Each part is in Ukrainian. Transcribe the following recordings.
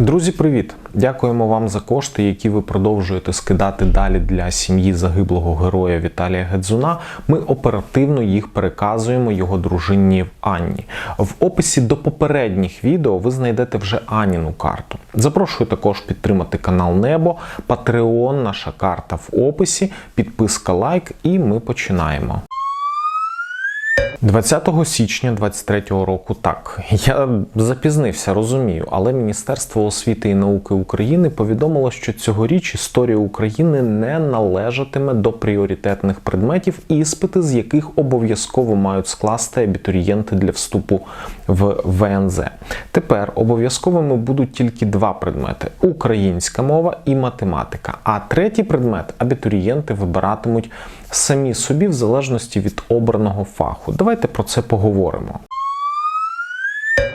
Друзі, привіт! Дякуємо вам за кошти, які ви продовжуєте скидати далі для сім'ї загиблого героя Віталія Гедзуна. Ми оперативно їх переказуємо його дружині Анні. В описі до попередніх відео ви знайдете вже Аніну карту. Запрошую також підтримати канал Небо, Patreon, наша карта в описі, підписка лайк, і ми починаємо. 20 січня 23-го року так я запізнився, розумію, але Міністерство освіти і науки України повідомило, що цьогоріч історія України не належатиме до пріоритетних предметів, іспити з яких обов'язково мають скласти абітурієнти для вступу в ВНЗ. Тепер обов'язковими будуть тільки два предмети: українська мова і математика. А третій предмет абітурієнти вибиратимуть самі собі в залежності від обраного фаху. Давайте про це поговоримо.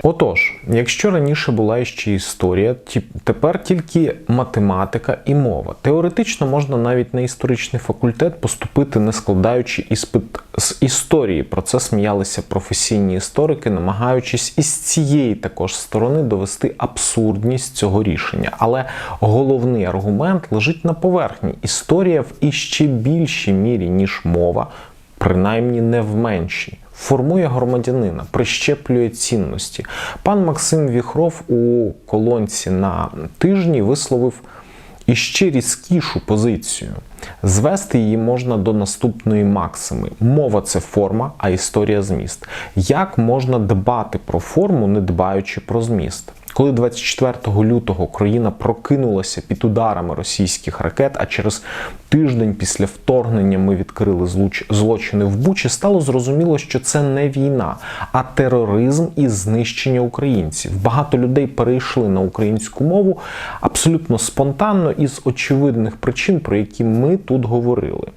Отож, якщо раніше була ще історія, тепер тільки математика і мова. Теоретично можна навіть на історичний факультет поступити, не складаючи іспит з історії. Про це сміялися професійні історики, намагаючись із цієї також сторони довести абсурдність цього рішення. Але головний аргумент лежить на поверхні. Історія в іще більшій мірі, ніж мова, принаймні не в меншій формує громадянина, прищеплює цінності. Пан Максим Віхров у колонці на тижні висловив іще різкішу позицію. Звести її можна до наступної максими. Мова це форма, а історія зміст. Як можна дбати про форму, не дбаючи про зміст? Коли 24 лютого країна прокинулася під ударами російських ракет, а через тиждень після вторгнення ми відкрили злочини в Бучі, стало зрозуміло, що це не війна, а тероризм і знищення українців. Багато людей перейшли на українську мову абсолютно спонтанно із очевидних причин, про які ми тут говорили.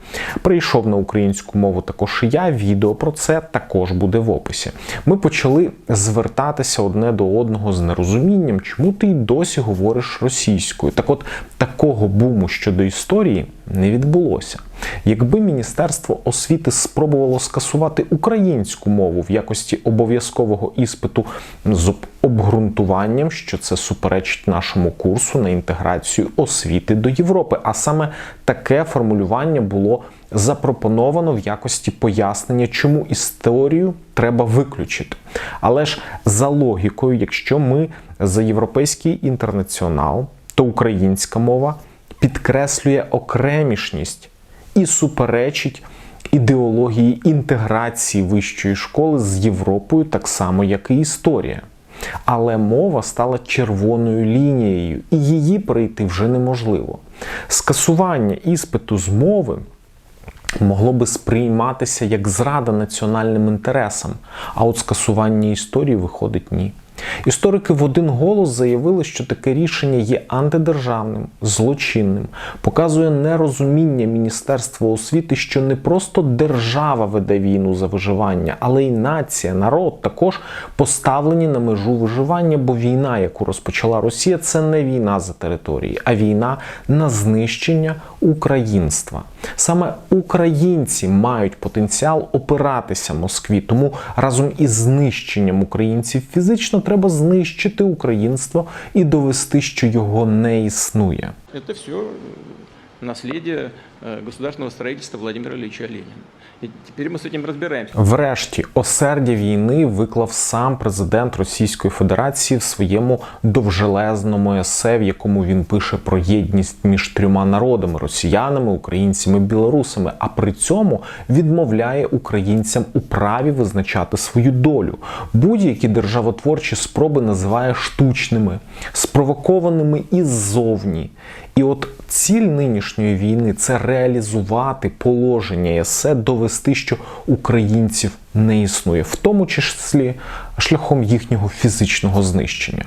Прийшов на українську мову також і я. Відео про це також буде в описі. Ми почали звертатися одне до одного з нерозумінням, чому ти й досі говориш російською. Так, от такого буму щодо історії не відбулося. Якби Міністерство освіти спробувало скасувати українську мову в якості обов'язкового іспиту з обґрунтуванням, що це суперечить нашому курсу на інтеграцію освіти до Європи, а саме таке формулювання було запропоновано в якості пояснення, чому історію треба виключити. Але ж за логікою, якщо ми за європейський інтернаціонал, то українська мова підкреслює окремішність і суперечить ідеології інтеграції вищої школи з Європою, так само, як і історія. Але мова стала червоною лінією, і її пройти вже неможливо. Скасування іспиту з мови могло би сприйматися як зрада національним інтересам, а от скасування історії виходить ні. Історики в один голос заявили, що таке рішення є антидержавним, злочинним, показує нерозуміння Міністерства освіти, що не просто держава веде війну за виживання, але й нація, народ також поставлені на межу виживання, бо війна, яку розпочала Росія, це не війна за території, а війна на знищення українства. Саме українці мають потенціал опиратися Москві, тому разом із знищенням українців фізично треба знищити українство і довести, що його не існує. Це все наслідя э, государственного строительства Владимира Ильича Ленина. І тепер ми з цим розбираємося. Врешті осердя війни виклав сам президент Російської Федерації в своєму довжелезному есе, в якому він пише про єдність між трьома народами росіянами, українцями, білорусами. А при цьому відмовляє українцям у праві визначати свою долю. Будь-які державотворчі спроби називає штучними, спровокованими іззовні. І от ціль нинішньої війни це реалізувати положення ЄСЕ, довести, що українців не існує, в тому числі шляхом їхнього фізичного знищення.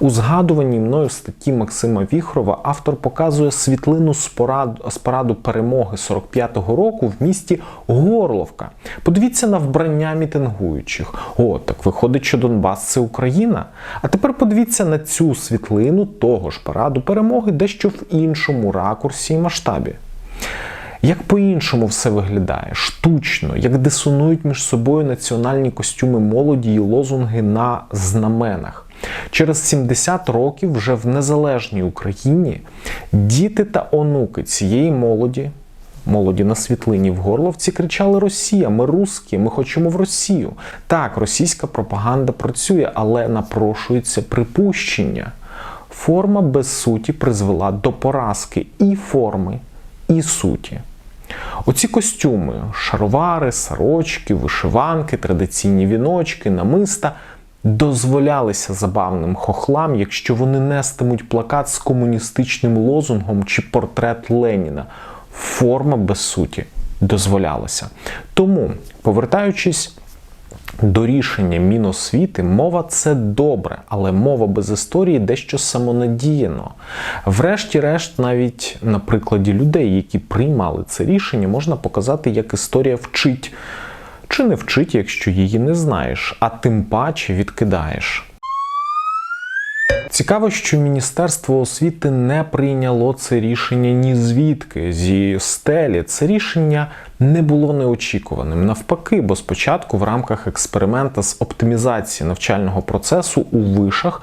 У згадуваній мною статті Максима Віхрова автор показує світлину з параду, з параду перемоги 45-го року в місті Горловка. Подивіться на вбрання мітингуючих. О, так виходить, що Донбас це Україна. А тепер подивіться на цю світлину того ж параду перемоги, дещо в іншому ракурсі і масштабі. Як по-іншому все виглядає? Штучно, як дисонують між собою національні костюми молоді і лозунги на знаменах. Через 70 років вже в незалежній Україні діти та онуки цієї молоді, молоді на світлині в Горловці, кричали: Росія, ми русські, ми хочемо в Росію. Так, російська пропаганда працює, але напрошується припущення. Форма без суті призвела до поразки і форми, і суті. Оці костюми, шаровари, сорочки, вишиванки, традиційні віночки, намиста дозволялися забавним хохлам, якщо вони нестимуть плакат з комуністичним лозунгом чи портрет Леніна. Форма без суті дозволялася. Тому, повертаючись до рішення Міносвіти мова це добре, але мова без історії дещо самонадіяно. Врешті-решт, навіть на прикладі людей, які приймали це рішення, можна показати, як історія вчить чи не вчить, якщо її не знаєш, а тим паче відкидаєш. Цікаво, що Міністерство освіти не прийняло це рішення ні звідки зі стелі. Це рішення не було неочікуваним. Навпаки, бо спочатку в рамках експеримента з оптимізації навчального процесу у вишах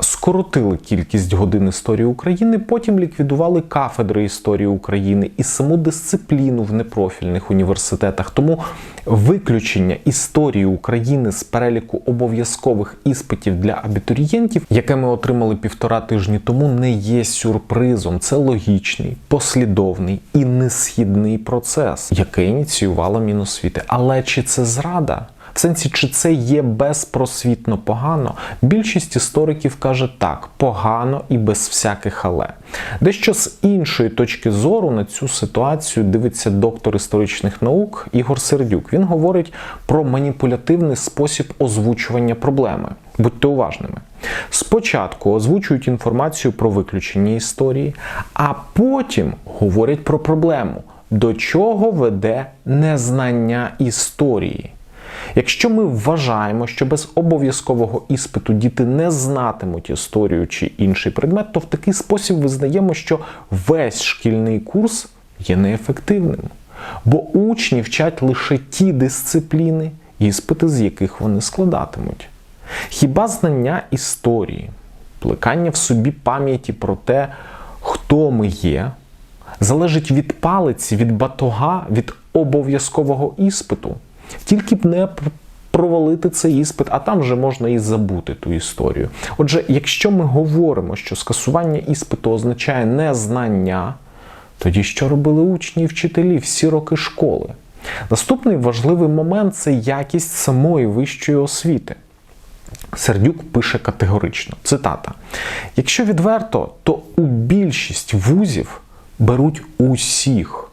скоротили кількість годин історії України, потім ліквідували кафедри історії України і саму дисципліну в непрофільних університетах. Тому виключення історії України з переліку обов'язкових іспитів для абітурієнтів, яке ми отримали півтора тижні тому, не є сюрпризом. Це логічний, послідовний і несхідний процес, який ініціювала Міносвіти. Але чи це зрада? В сенсі, чи це є безпросвітно погано? Більшість істориків каже так: погано і без всяких але. Дещо з іншої точки зору на цю ситуацію дивиться доктор історичних наук Ігор Сердюк. Він говорить про маніпулятивний спосіб озвучування проблеми. Будьте уважними. Спочатку озвучують інформацію про виключення історії, а потім говорять про проблему, до чого веде незнання історії. Якщо ми вважаємо, що без обов'язкового іспиту діти не знатимуть історію чи інший предмет, то в такий спосіб визнаємо, що весь шкільний курс є неефективним. Бо учні вчать лише ті дисципліни, іспити з яких вони складатимуть. Хіба знання історії, плекання в собі пам'яті про те, хто ми є, залежить від палиці, від батога, від обов'язкового іспиту? Тільки б не провалити цей іспит, а там вже можна і забути ту історію. Отже, якщо ми говоримо, що скасування іспиту означає незнання, тоді що робили учні і вчителі всі роки школи? Наступний важливий момент це якість самої вищої освіти. Сердюк пише категорично: цитата: якщо відверто, то у більшість вузів беруть усіх.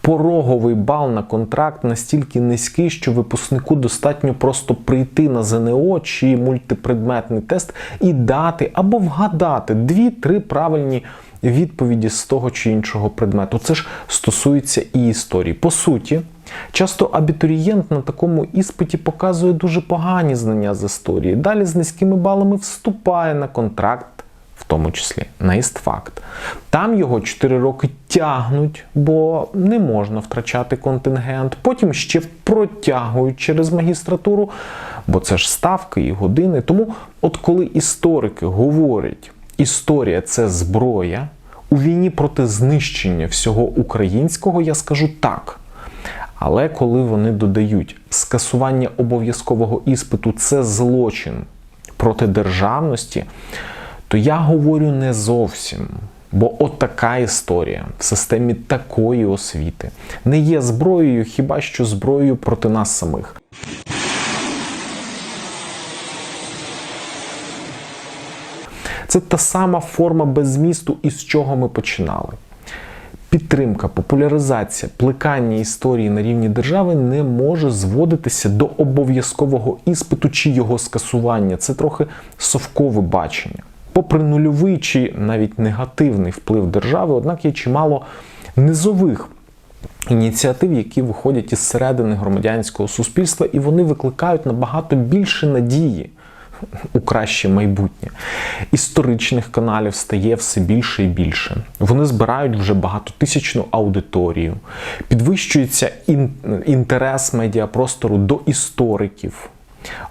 Пороговий бал на контракт настільки низький, що випускнику достатньо просто прийти на ЗНО чи мультипредметний тест і дати або вгадати дві-три правильні відповіді з того чи іншого предмету. Це ж стосується і історії. По суті, часто абітурієнт на такому іспиті показує дуже погані знання з історії. Далі з низькими балами вступає на контракт в тому числі на істфакт. Там його 4 роки тягнуть, бо не можна втрачати контингент. Потім ще протягують через магістратуру, бо це ж ставки і години. Тому, от коли історики говорять, історія це зброя, у війні проти знищення всього українського, я скажу так. Але коли вони додають скасування обов'язкового іспиту це злочин проти державності, то я говорю не зовсім. Бо от така історія в системі такої освіти не є зброєю, хіба що зброєю проти нас самих. Це та сама форма беззмісту, із чого ми починали. Підтримка, популяризація, плекання історії на рівні держави не може зводитися до обов'язкового іспиту чи його скасування. Це трохи совкове бачення. Попри нульовий чи навіть негативний вплив держави, однак є чимало низових ініціатив, які виходять із середини громадянського суспільства, і вони викликають набагато більше надії у краще майбутнє. Історичних каналів стає все більше і більше. Вони збирають вже багатотисячну аудиторію, підвищується інтерес медіапростору до істориків.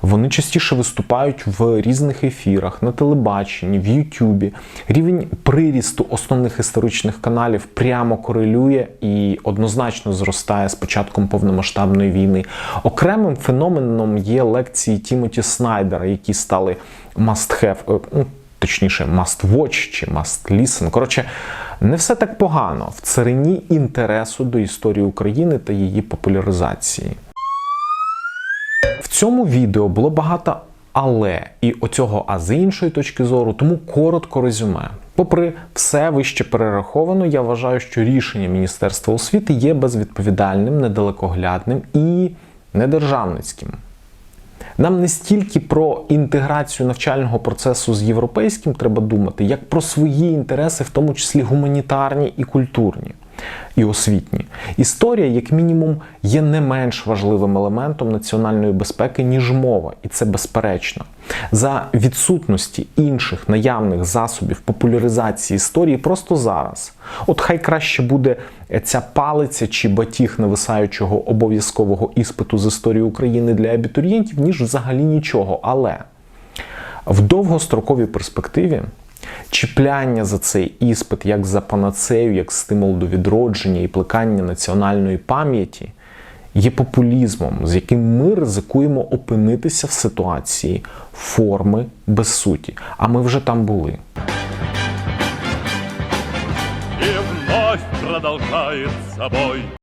Вони частіше виступають в різних ефірах, на телебаченні, в Ютубі. Рівень прирісту основних історичних каналів прямо корелює і однозначно зростає з початком повномасштабної війни. Окремим феноменом є лекції Тімоті Снайдера, які стали must have, е, ну, точніше, must watch чи must listen. Коротше, не все так погано в царині інтересу до історії України та її популяризації. Цьому відео було багато але і оцього, а з іншої точки зору, тому коротко резюме. Попри все вище перераховано, я вважаю, що рішення Міністерства освіти є безвідповідальним, недалекоглядним і недержавницьким. Нам не стільки про інтеграцію навчального процесу з європейським треба думати, як про свої інтереси, в тому числі гуманітарні і культурні, і освітні. Історія, як мінімум, є не менш важливим елементом національної безпеки, ніж мова, і це безперечно. За відсутності інших наявних засобів популяризації історії просто зараз. От хай краще буде ця палиця чи батіг нависаючого обов'язкового іспиту з історії України для абітурієнтів, ніж взагалі нічого. Але в довгостроковій перспективі чіпляння за цей іспит як за панацею, як стимул до відродження і плекання національної пам'яті є популізмом, з яким ми ризикуємо опинитися в ситуації форми без суті. А ми вже там були. И вновь продолжает собой